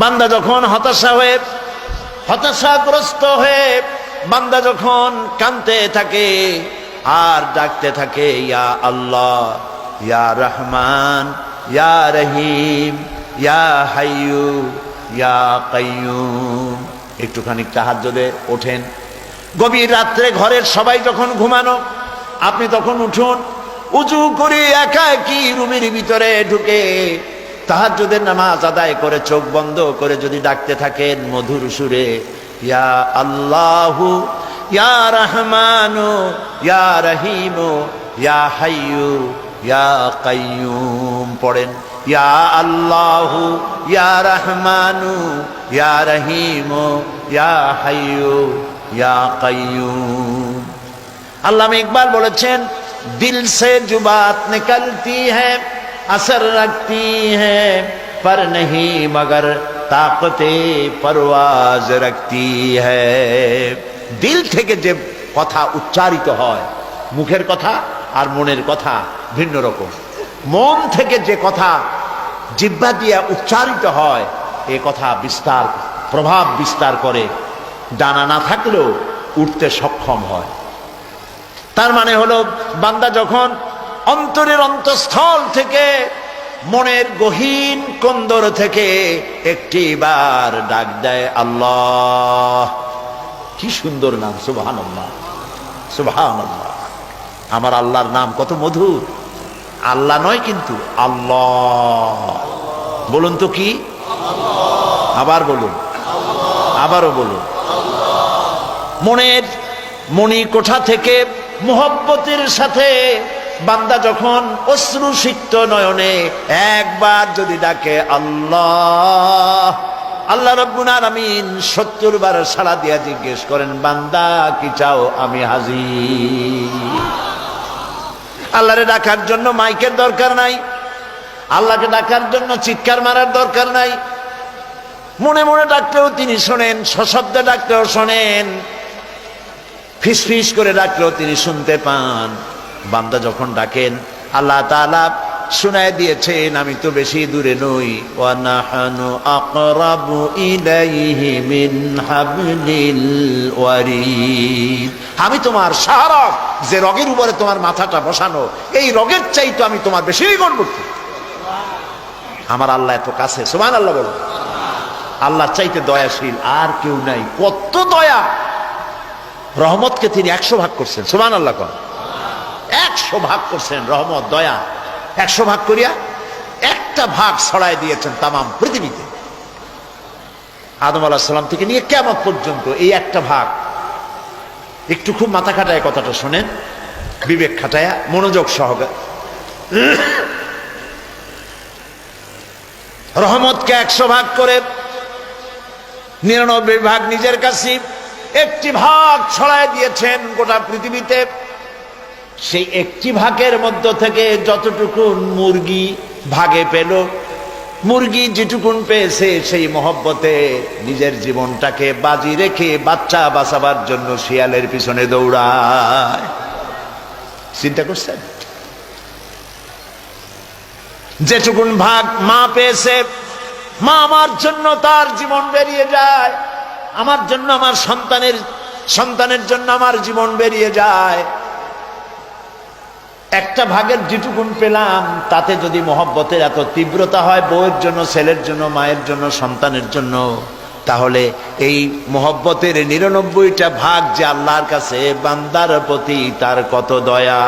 বান্দা যখন হতাশা হয়ে, হতাশাগ্রস্ত হয়ে বান্দা যখন কানতে থাকে, আর ডাকতে থাকে, ইয়া আল্লাহ, ইয়া রহমান, ইয়া রহিম, ইয়া হাইয়ু, ইয়া কাইয়ুম। একটুখানি তাহাজ্জুদে ওঠেন। গভীর রাত্রে ঘরের সবাই যখন ঘুমানো, আপনি তখন উঠুন উঁচু করে একা কি রুমের ভিতরে ঢুকে তাহাজ্জুদের নামাজ আদায় করে চোখ বন্ধ করে যদি ডাকতে থাকেন মধুর সুরে, ইয়া আল্লাহু, ইয়া রহমানু, ইয়া রহিমু, ইয়া হাইয়ু, ইয়া কাইয়ুম পড়েন, ইয়া আল্লাহু, ইয়া রহমানু, ইয়া রহিমু, ইয়া হাইয়ু, ইয়া কাইয়ুম আল্লামা ইকবাল বলেছেন, দিল সে জুবাত নিকলতি है असर रखती है पर नहीं मगर ताकते परवाज रखती है দিল থেকে যে কথা উচ্চারিত হয় মুখের কথা আর মনের কথা ভিন্ন রকম মন থেকে যে কথা জিব্বা দিয়ে উচ্চারিত হয় এ কথা বিস্তার প্রভাব বিস্তার করে ডানা না থাকলেও উঠতে সক্ষম হয় তার মানে হলো বান্দা যখন অন্তরের অন্তঃস্থল থেকে, মনের গহীন কন্দর থেকে একটি বার ডাক দেয় আল্লাহ। কি সুন্দর নাম সুবহান আল্লাহ আমার আল্লাহর নাম কত মধুর। আল্লাহ নয় কিন্তু আল্লাহ। বলুন তো কি? আবার বলুন। আবারও বলুন। মনের মণি কোঠা থেকে, মোহব্বতের সাথে বান্দা যখন অশ্রু সিক্ত নয়নে একবার যদি ডাকে, আল্লাহ আল্লাহ রব্বুল আলামিন সত্তর বার সাড়া দিয়া জিজ্ঞেস করেন, বান্দা, কি চাও? আমি হাজির। আল্লাহরে ডাকার জন্য মাইকের দরকার নাই। আল্লাহকে ডাকার জন্য চিৎকার মারার দরকার নাই। মনে মনে ডাকলেও তিনি শোনেন, সশব্দে ডাকলেও শোনেন। ফিস ফিস করে ডাকলেও তিনি শুনতে পান। বান্দা যখন ডাকেন, আল্লাহ তাআলা শুনায় দিয়েছেন, আমি তো বেশি দূরে নই। মিন আমি তোমার শাহরগ যে রগের উপরে তোমার মাথাটা বসানো, এই রগের চাই তো আমি তোমার বেশি নিকটবর্তী আমার আল্লাহ এত কাছে সুবহান আল্লাহ বলো। আল্লাহ চাইতে দয়াশীল আর কেউ নাই। কত দয়া! রহমতকে তিনি একশো ভাগ করছেন সুমান আল্লাহ কর একশো ভাগ করছেন, রহমত, দয়া। একশো ভাগ করিয়া একটা ভাগ ছড়াই দিয়েছেন তামাম পৃথিবীতে। আদম আলাহ সাল্লাম থেকে নিয়ে কেমন পর্যন্ত এই একটা ভাগ। একটু খুব মাথা খাটায় কথাটা শোনেন, বিবেক খাটায়া মনোযোগ সহকারে। রহমতকে একশো ভাগ করে, নিরানব্বই ভাগ নিজের কাছে, একটি ভাগ ছড়ায় দিয়েছেন গোটা পৃথিবীতে। সেই একটি ভাগের মধ্য থেকে যতটুকুন মুরগি ভাগে পেল, মুরগি যেটুকুন পেয়েছে সেই মহব্বতে নিজের জীবনটাকে বাজি রেখে বাচ্চা বাঁচাবার জন্য শিয়ালের পিছনে দৌড়ায়। চিন্তা করছেন? যেটুকুন ভাগ মা পেয়েছে, মা আমার জন্য তার জীবন বেরিয়ে যায়, আমার জন্য, আমার সন্তানের সন্তানের জন্য আমার জীবন বেরিয়ে যায়। একটা ভাগের যেটুকুন পেলাম, তাতে যদি মহব্বতের এত তীব্রতা হয় বউয়ের জন্য, ছেলের জন্য, মায়ের জন্য, সন্তানের জন্য, তাহলে এই মহব্বতের নিরানব্বইটা ভাগ যে আল্লাহর কাছে, বান্দার প্রতি তার কত দয়া।